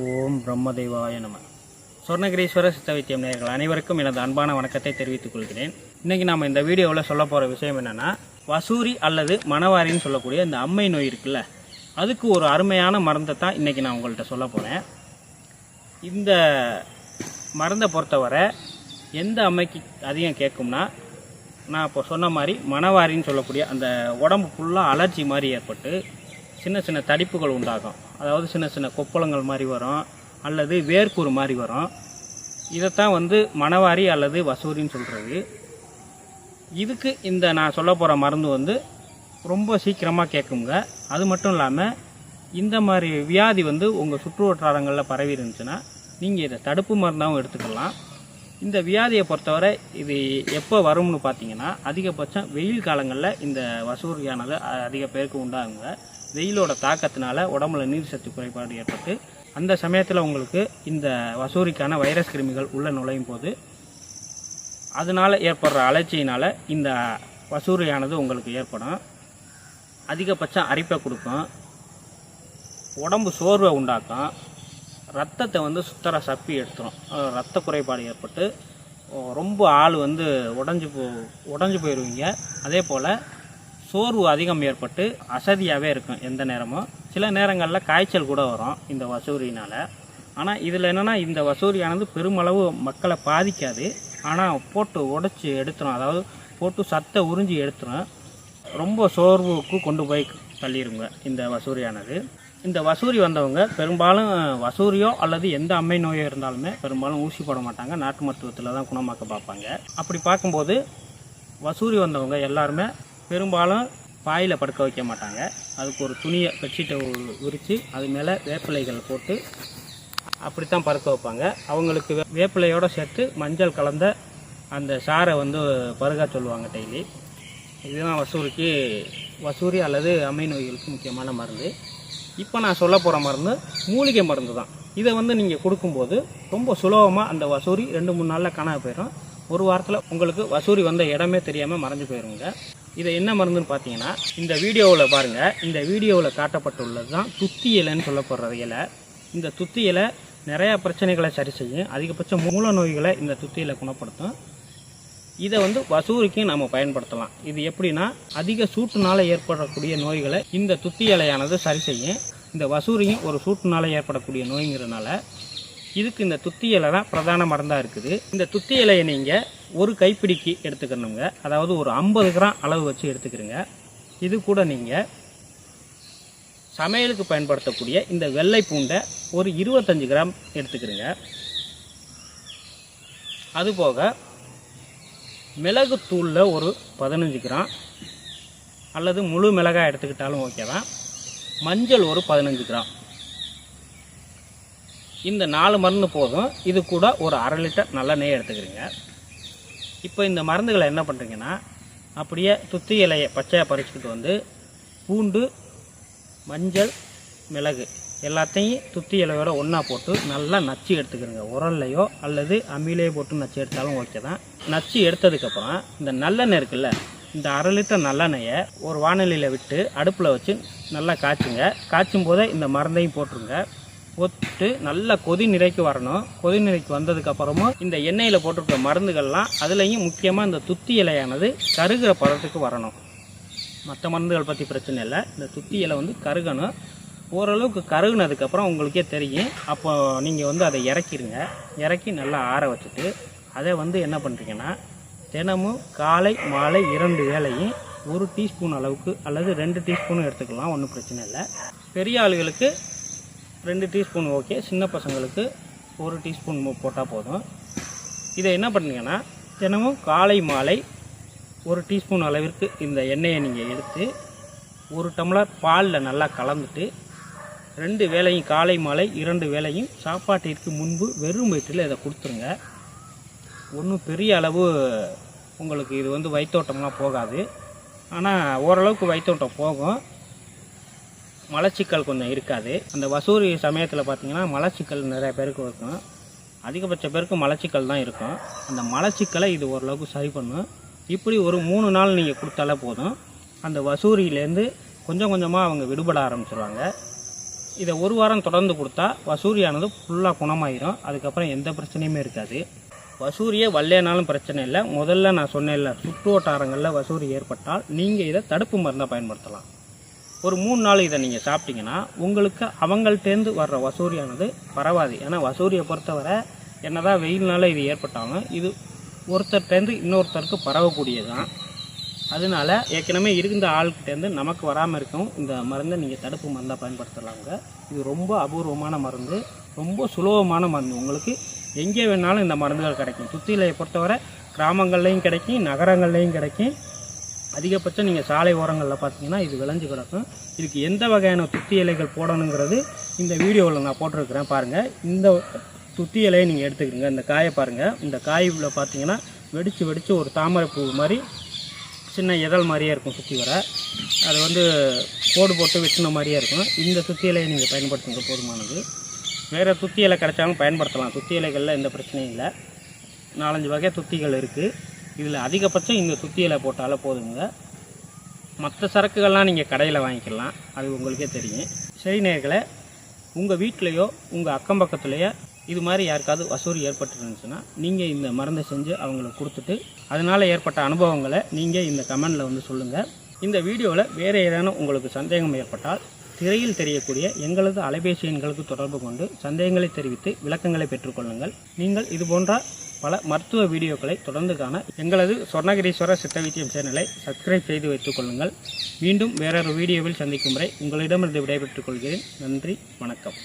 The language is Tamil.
ஓம் பிரம்மதேவாய நம. சொர்ணகிரீஸ்வர சித்த வைத்தியம் அனைவருக்கும் எனது அன்பான வணக்கத்தை தெரிவித்துக் கொள்கிறேன். இன்றைக்கி நாம் இந்த வீடியோவில் சொல்ல போகிற விஷயம் என்னென்னா வசூரி அல்லது மணவாரின்னு சொல்லக்கூடிய இந்த அம்மை நோய் இருக்குல்ல அதுக்கு ஒரு அருமையான மருந்தை தான் இன்றைக்கி நான் உங்கள்கிட்ட சொல்ல போகிறேன் இந்த மருந்தை பொறுத்தவரை எந்த அம்மைக்கு அதிகம் கேட்கும்னா நான் இப்போ சொன்ன மாதிரி மணவாரின்னு சொல்லக்கூடிய அந்த உடம்பு ஃபுல்லாக அலர்ஜி மாதிரி ஏற்பட்டு சின்ன சின்ன தடிப்புகள் உண்டாகும். அதாவது சின்ன சின்ன கொப்பளங்கள் மாதிரி வரும். அல்லது வேர்க்கூறு மாதிரி வரும். இதைத்தான் வந்து மணவாரி அல்லது வசூரின்னு சொல்கிறது இதுக்கு இந்த நான் சொல்ல போகிற மருந்து வந்து ரொம்ப சீக்கிரமாக கேட்குங்க அது மட்டும் இல்லாமல் இந்த மாதிரி வியாதி வந்து உங்கள் சுற்று வட்டாரங்களில் பரவி இருந்துச்சுன்னா நீங்கள் இதை தடுப்பு மருந்தாகவும் எடுத்துக்கலாம். இந்த வியாதியை பொறுத்தவரை இது எப்போ வரும்னு பார்த்தீங்கன்னா அதிகபட்சம் வெயில் காலங்களில் இந்த வசூரியானது அதிக பேருக்கு உண்டாகுங்க. வெயிலோட தாக்கத்தினால உடம்புல நீர் சத்து குறைபாடு ஏற்பட்டு அந்த சமயத்தில் உங்களுக்கு இந்த வசூரிக்கான வைரஸ் கிருமிகள் உள்ளே நுழையும் போது அதனால் ஏற்படுற அலர்ச்சியினால் இந்த வசூரியானது உங்களுக்கு ஏற்படும். அதிகபட்சம் அரிப்பை கொடுக்கும். உடம்பு சோர்வை உண்டாக்கும். ரத்தத்தை வந்து சுத்தர சப்பி எடுத்துரும். ரத்த குறைபாடு ஏற்பட்டு ரொம்ப ஆள் வந்து உடஞ்சி போ உடஞ்சி போயிடுவீங்க அதே போல் சோர்வு அதிகம் ஏற்பட்டு அசதியாகவே இருக்கும் எந்த நேரமும். சில நேரங்களில் காய்ச்சல் கூட வரும் இந்த வசூரினால். ஆனால் இதில் என்னென்னா இந்த வசூரியானது பெருமளவு மக்களை பாதிக்காது. ஆனால் போட்டு உடைச்சி எடுத்துரும். அதாவது போட்டு சத்தை உறிஞ்சி எடுத்துரும். ரொம்ப சோர்வுக்கு கொண்டு போய் தள்ளிடுங்க இந்த வசூரியானது. இந்த வசூரி வந்தவங்க பெரும்பாலும் வசூரியோ அல்லது எந்த அம்மை நோயோ இருந்தாலுமே பெரும்பாலும் ஊசி போட மாட்டாங்க. நாட்டு மருத்துவத்தில் தான் குணமாக்க பார்ப்பாங்க. அப்படி பார்க்கும்போது வசூரி வந்தவங்க எல்லாருமே பெரும்பாலும் பாயில் படுக்க வைக்க மாட்டாங்க. அதுக்கு ஒரு துணியை பெட்ஷீட்டை விரித்து அது மேலே வேப்பிலைகள் போட்டு அப்படித்தான் பறக்க வைப்பாங்க. அவங்களுக்கு வே- சேர்த்து மஞ்சள் கலந்த அந்த சாரை வந்து பருக சொல்லுவாங்க டெய்லி. இதுதான் வசூரிக்கு வசூரி அல்லது அம்மை நோய்களுக்கு முக்கியமான மருந்து. இப்போ நான் சொல்ல போகிற மருந்து மூலிகை மருந்து தான். இதை வந்து நீங்கள் கொடுக்கும்போது ரொம்ப சுலபமாக அந்த வசூரி ரெண்டு மூணு நாளில் காணாம போயிடும் ஒரு வாரத்தில் உங்களுக்கு வசூரி வந்த இடமே தெரியாமல் மறைஞ்சு போயிருங்க. இதை என்ன மருந்துன்னு பார்த்தீங்கன்னா இந்த வீடியோவில் பாருங்கள் இந்த வீடியோவில் காட்டப்பட்டுள்ளது தான் துத்தி இலைன்னு சொல்லப்படுற இலை. இந்த துத்தி இலை நிறையா பிரச்சனைகளை சரி செய்யும். அதிகபட்ச மூல நோய்களை இந்த துத்தி இலை குணப்படுத்தும். இதை வந்து வசூரிக்கும் நம்ம பயன்படுத்தலாம். இது எப்படின்னா அதிக சூட்டுனால் ஏற்படக்கூடிய நோய்களை இந்த துத்தி இலையானது சரி செய்யும். இந்த வசூரியும் ஒரு சூட்டுனால் ஏற்படக்கூடிய நோய்ங்கிறதுனால இதுக்கு இந்த துத்தி இலை தான் பிரதான மருந்தாக இருக்குது. இந்த துத்தி இலையை நீங்கள் ஒரு கைப்பிடிக்கு எடுத்துக்கணுங்க. அதாவது ஒரு ஐம்பது கிராம் அளவு வச்சு எடுத்துக்கிறோங்க. இது கூட நீங்கள் சமையலுக்கு பயன்படுத்தக்கூடிய இந்த வெள்ளை பூண்டை ஒரு இருபத்தஞ்சு கிராம் எடுத்துக்கிறங்க. அதுபோக மிளகுத்தூளில் ஒரு பதினஞ்சு கிராம் அல்லது முழு மிளகாய் எடுத்துக்கிட்டாலும் ஓகே தான். மஞ்சள் ஒரு பதினஞ்சு கிராம். இந்த நாலு மருந்து போதும். இது கூட ஒரு அரை லிட்டர் நல்லெண்ணெய் எடுத்துக்கிறீங்க. இப்போ இந்த மருந்துகளை என்ன பண்ணுறீங்கன்னா அப்படியே துத்தி இலையை பச்சையாக பறிச்சுக்கிட்டு வந்து பூண்டு மஞ்சள் மிளகு எல்லாத்தையும் துத்தி இலையோட ஒன்றா போட்டு நல்லா நச்சு எடுத்துக்கிறோங்க. உரல்லையோ அல்லது அம்மிலேயோ போட்டு நச்சு எடுத்தாலும் ஓகே தான். நச்சு எடுத்ததுக்கப்புறம் இந்த நல்லெண்ணெய் இருக்குல்ல இந்த அரை லிட்டர் நல்லெண்ணெயை ஒரு வானொலியில் விட்டு அடுப்பில் வச்சு நல்லா காய்ச்சுங்க. காய்ச்சும் போதே இந்த மருந்தையும் போட்டுருங்க. போட்டு நல்லா கொதி நிறைக்கு வரணும். கொதி நிறைக்கு வந்ததுக்கப்புறமும் இந்த எண்ணெயில் போட்டிருக்க மருந்துகள்லாம் அதுலேயும் முக்கியமாக இந்த துத்தி இலையானது கருகிற பதத்துக்கு வரணும். மற்ற மருந்துகள் பற்றி பிரச்சனை இல்லை. இந்த துத்தி இலை வந்து கருகணும். ஓரளவுக்கு கருகுனதுக்கப்புறம் உங்களுக்கே தெரியும். அப்போ நீங்கள் வந்து அதை இறக்கிடுங்க இறக்கி நல்லா ஆற வச்சுட்டு அதை வந்து என்ன பண்ணுறீங்கன்னா தினமும் காலை மாலை இரண்டு வேலையும் ஒரு டீஸ்பூன் அளவுக்கு அல்லது ரெண்டு டீஸ்பூனும் எடுத்துக்கலாம். ஒன்றும் பிரச்சனை இல்லை. பெரிய ஆளுகளுக்கு ரெண்டு டீஸ்பூன் ஓகே சின்ன பசங்களுக்கு ஒரு டீஸ்பூன் போட்டால் போதும். இதை என்ன பண்ணுங்கன்னா தினமும் காலை மாலை ஒரு டீஸ்பூன் அளவிற்கு இந்த எண்ணெயை நீங்கள் எடுத்து ஒரு டம்ளர் பாலில் நல்லா கலந்துட்டு ரெண்டு வேளையும் காலை மாலை இரண்டு வேலையும் சாப்பாட்டிற்கு முன்பு வெறும் வயிற்றில் இதை கொடுத்துருங்க. ஒன்றும் பெரிய அளவு உங்களுக்கு இது வந்து வயிற்றோட்டம்லாம் போகாது. ஆனால் ஓரளவுக்கு வயிற்றோட்டம் போகும். மலச்சிக்கல் கொஞ்சம் இருக்காது. அந்த வசூரி சமயத்தில் பார்த்தீங்கன்னா மலச்சிக்கல் நிறைய பேருக்கு இருக்கும். அதிகபட்ச பேருக்கு மலச்சிக்கல் தான் இருக்கும். அந்த மலச்சிக்கலை இது ஓரளவுக்கு சரி பண்ணும். இப்படி ஒரு மூணு நாள் நீங்கள் கொடுத்தாலே போதும். அந்த வசூரியிலேருந்து கொஞ்சம் கொஞ்சமாக அவங்க விடுபட ஆரம்பிச்சிருவாங்க. இதை ஒரு வாரம் தொடர்ந்து கொடுத்தா வசூரியானது ஃபுல்லாக குணமாயிரும். அதுக்கப்புறம் எந்த பிரச்சனையுமே இருக்காது. வசூரியே வரலைனாலும் பிரச்சனை இல்லை. முதல்ல நான் சொன்னேன்ல சுற்று வட்டாரங்களில் வசூரி ஏற்பட்டால் நீங்கள் இதை தடுப்பு மருந்தாக பயன்படுத்தலாம். ஒரு மூணு நாள் இதை நீங்கள் சாப்பிட்டீங்கன்னா உங்களுக்கு அவங்கள்ட்டேருந்து வர்ற வசூரியானது பரவாது. ஏன்னா வசூரியை பொறுத்தவரை என்னதான் வெயில்னால இது ஏற்பட்டாலும் இது ஒருத்தர்கிட்டேருந்து இன்னொருத்தருக்கு பரவக்கூடியது தான் அதனால ஏற்கனவே இருந்த ஆள்கிட்டேருந்து நமக்கு வராமல் இருக்கும் இந்த மருந்தை நீங்கள் தடுப்பு மருந்தாக பயன்படுத்தலாங்க இது ரொம்ப அபூர்வமான மருந்து ரொம்ப சுலபமான மருந்து. உங்களுக்கு எங்கே வேணாலும் இந்த மருந்துகள் கிடைக்கும். சுத்திலையை பொறுத்தவரை கிராமங்கள்லேயும் கிடைக்கும் நகரங்கள்லேயும் கிடைக்கும். அதிகபட்சம் நீங்கள் சாலை ஓரங்களில் பார்த்தீங்கன்னா இது விளைஞ்சு கிடக்கும். இதுக்கு எந்த வகையான துத்தி இலைகள் போடணுங்கிறது இந்த வீடியோவில் நான் போட்டிருக்கிறேன் பாருங்கள் இந்த துத்தி இலையை நீங்கள் எடுத்துக்கிறீங்க. இந்த காயை பாருங்கள் இந்த காயில் பார்த்தீங்கன்னா வெடித்து வெடித்து ஒரு தாமரை பூ மாதிரி சின்ன இதழ் மாதிரியே இருக்கும் சுற்றி வர. அது வந்து போடு போட்டு வெட்டின மாதிரியே இருக்கும். இந்த சுத்தி இலையை நீங்கள் பயன்படுத்துங்க போதுமானது. வேறு துத்தி இலை கிடைச்சாலும் பயன்படுத்தலாம். துத்தி இலைகளில் எந்த பிரச்சனையும் இல்லை. நாலஞ்சு வகை துத்திகள் இருக்குது இதில் அதிகபட்சம் இந்த சுத்தியலை போட்டாலே போதுங்க. மற்ற சரக்குகள்லாம் நீங்கள் கடையில் வாங்கிக்கலாம். அது உங்களுக்கே தெரியும். சரி உங்கள் வீட்லேயோ உங்கள் அக்கம் பக்கத்துலேயோ இது மாதிரி யாருக்காவது வசூரி ஏற்பட்டுருந்துச்சுன்னா நீங்கள் இந்த மருந்தை செஞ்சு அவங்களுக்கு கொடுத்துட்டு அதனால் ஏற்பட்ட அனுபவங்களை நீங்கள் இந்த கமெண்டில் வந்து சொல்லுங்கள் இந்த வீடியோவில் வேறு ஏதேனும் உங்களுக்கு சந்தேகம் ஏற்பட்டால் திரையில் தெரியக்கூடிய எங்களது அலைபேசி எண்களுக்கு தொடர்பு கொண்டு சந்தேகங்களை தெரிவித்து விளக்கங்களை பெற்றுக்கொள்ளுங்கள். நீங்கள் இது போன்ற பல மருத்துவ வீடியோக்களை தொடர்ந்து காண எங்களது சொர்ணகிரீஸ்வர சித்த வைத்தியம் சேனலை சப்ஸ்கிரைப் செய்து வைத்துக் கொள்ளுங்கள். மீண்டும் வேறொரு வீடியோவில் சந்திக்கும் வரை உங்களிடமிருந்து விடைபெற்றுக் கொள்கிறேன். நன்றி வணக்கம்.